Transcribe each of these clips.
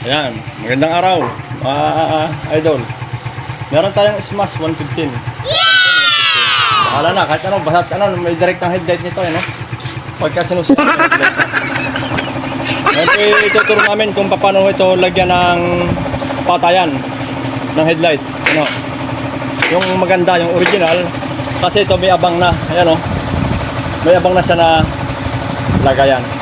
Ayan, magandang araw. Ah, idol. Meron tayong Smash 115. Yeah! Bahala na, kahit ano, basta ano, may direct ang headlight nito, eh, no? Pagka na. Ngayon ituturo namin kung paano ito lagyan ng patayan ng headlight. Ano? Yung maganda, yung original. Kasi ito may abang na. Ayan, oh. May abang na siya na lagayan.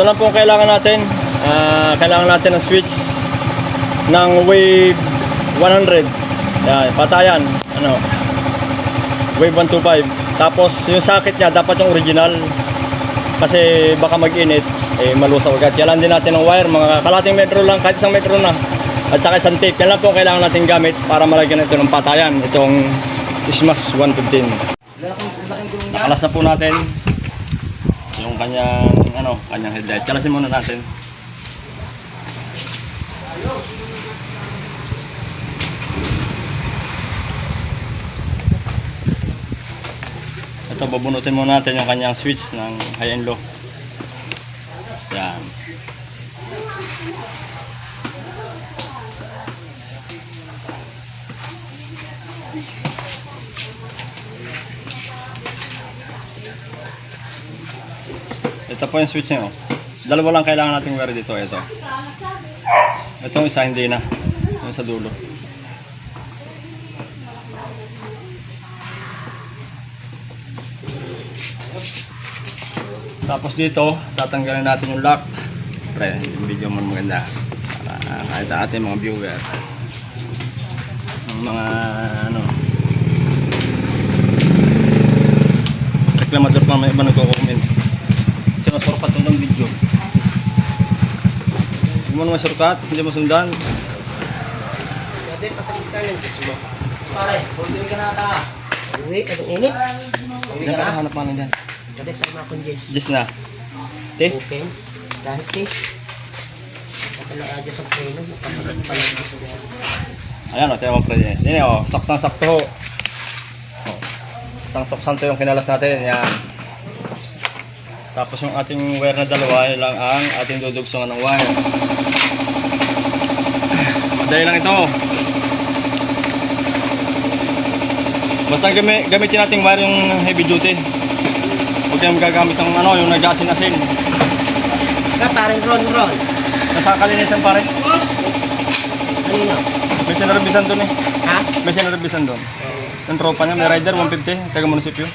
Ito lang po ang kailangan natin. Ah, kailangan natin ng switch ng wave 100. Yan, patayan. Ano? Wave 125. Tapos yung socket niya dapat yung original. Kasi baka mag-init, eh malusaw agad. Kailangan din natin ng wire, mga kalating metro lang, kahit isang metro na. At saka isang tape. Yan lang po ang kailangan natin gamit para malagyan ito ng patayan. Itong Smash 115. Nakalas na po natin yung kanyang ano, kanyang headlight. Kalasin muna natin. Ito babunutin muna natin yung kanyang switch ng high and low. Yan. Ito po yung switch niya. oh. Dalawa lang kailangan nating wire dito. Ito. Itong isa hindi na. Yung sa dulo. Tapos dito, tatanggalin natin yung lock. Pre, yung video mo maganda. Para kahit ating mga viewer. Ang mga ano. Reklamador pa may iba nagko-comment. Sinusurkat ng video. Hindi mo naman surkat, hindi mo sundan. Pwede, pasakitan yung gusto mo. Pare, bumili ka na ata. Uwi, anong init? Diyan ka hanap mo dyan. Pwede, tama akong Jess. Just na. Te? Open. Dahil te. Ayan o, tayo mo pre. Yan o, saktang sakto ho. O, Saktong santo yung kinalas natin. Yan. Tapos yung ating wire na dalawa, lang ang ating dudugsungan ng wire. Madali lang ito. Basta gami, gamitin natin wire yung heavy duty. Huwag kayong gagamit ng ano, yung nag-asin-asin. Ka, parang ron ron. Nasa kalinisan pare. Kanino? May sinarabisan doon eh. Ha? May sinarabisan doon. Yung tropa niya, may rider, 150, taga munisipyo.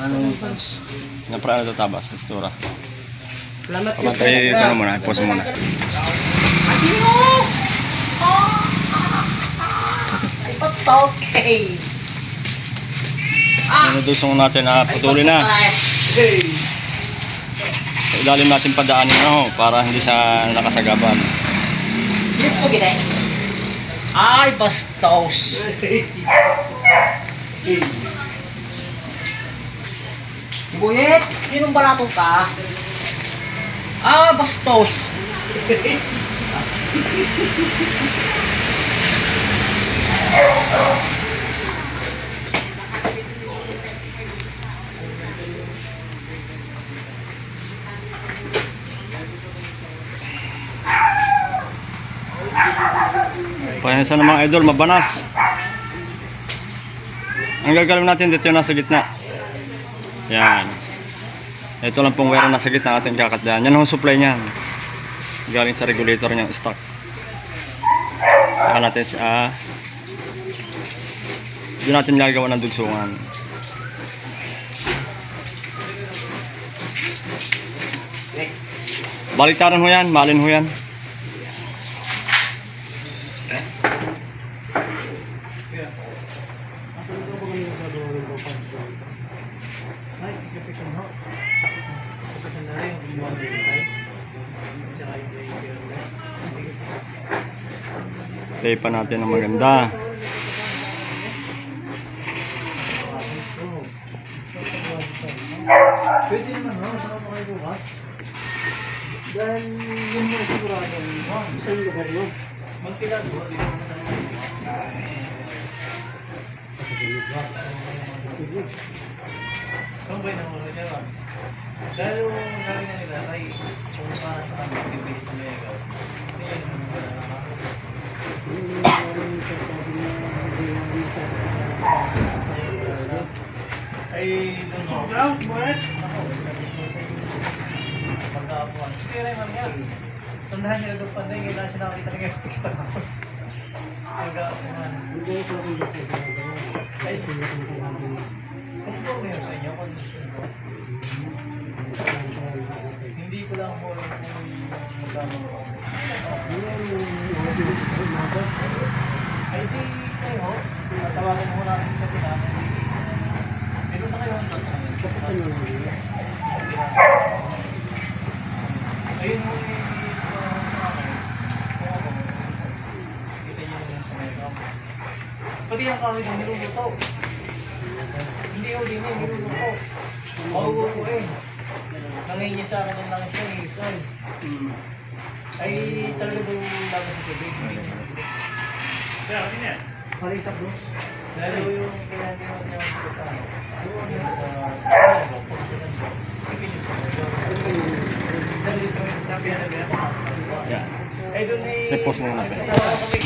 Ano yung pants? Yung pra ano ito tabas, istura. Salamat po. Pagkatay, ano muna, pause muna. Asino! Ay, okay. Ano dusong natin na patuloy na. Sa ilalim natin padaanin ano, para hindi siya nakasagaban. Trip ko gina. Ay, bastos. Buyet, sinong balatong ka? Ah, bastos. Pahensa ng mga idol, mabanas. Ang gagawin natin dito yung nasa gitna. Yan. Ito lang pong wire na nasa gitna ating kakatdaan. Yan ang supply niyan. Galing sa regulator niyang stock. Saka natin siya doon natin gagawa ng dugsungan. Baliktaran ho yan, malin ho yan. Tape pa natin ng maganda. Pwede naman, no? Saan kayo bukas? Dahil yun mo sigurado. Isang lugar yun. Naman Saan ba yung nahulog niya ba? Dahil yung sabi nga nila, ay kung para sa kanya, bibili sa Mega. Hindi yun yung mga ay doon mo. Ground, what? Ako, pagkaapuan. Sige rin, ma'am yan. Tundahan niya doon pa din, kailangan siya nakakita ng F6 ako. Pagkaapuan. Ay, kung po meron sa inyo, condition ko. Hindi ko lang po magkano. Ay, di kayo, tawagan mo namin sa kapila. Pero sa kayo, sa Ayun mo yung yung. Pati yung kawin ko niluluto. Hindi ko din eh, niluluto. Maugo ko eh. Nangayin niya sa akin ng langis ko eh. Ay talaga daw dapat sa tubig. Kaya ano Parita bro. Lalo yung kailangan niya sa kutano. Yung ano sa. Sa doon. I-post mo muna. Kami-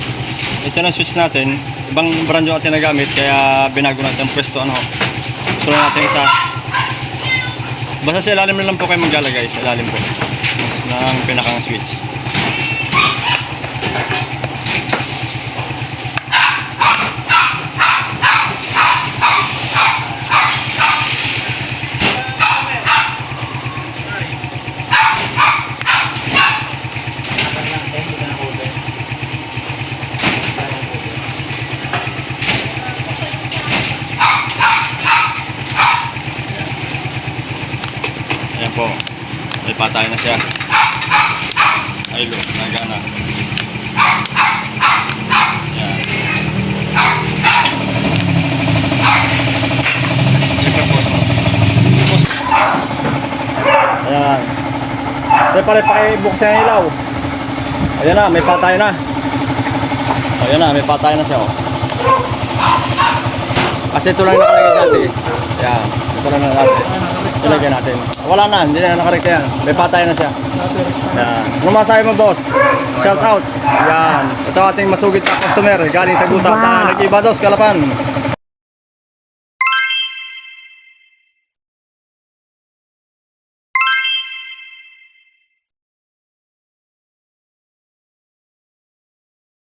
Ito na switch natin. Ibang brand yung ating nagamit kaya binago natin ang pwesto ano. Gusto lang natin isa. Basta sa ilalim na lang po kayo maglalagay. Sa ilalim po. Mas ng pinakang switch. Ayan po. May patay na siya. Ay lo, nagana. Ayan. Siyempre po. Ayan. Pare pakibuksan ang ilaw. Ayan na, may patay na. Ayan na, may patay na siya oh. Kasi ito lang nakalagay dati. Yan, ito lang nakalagay. Ilagay natin. Wala na, hindi na nakarekta yan. May patay na siya. Yan. Ano masahe mo, boss? Shout out. Yan. Ito ating masugid sa customer. Galing sa gutak na nag-iba dos, kalapan.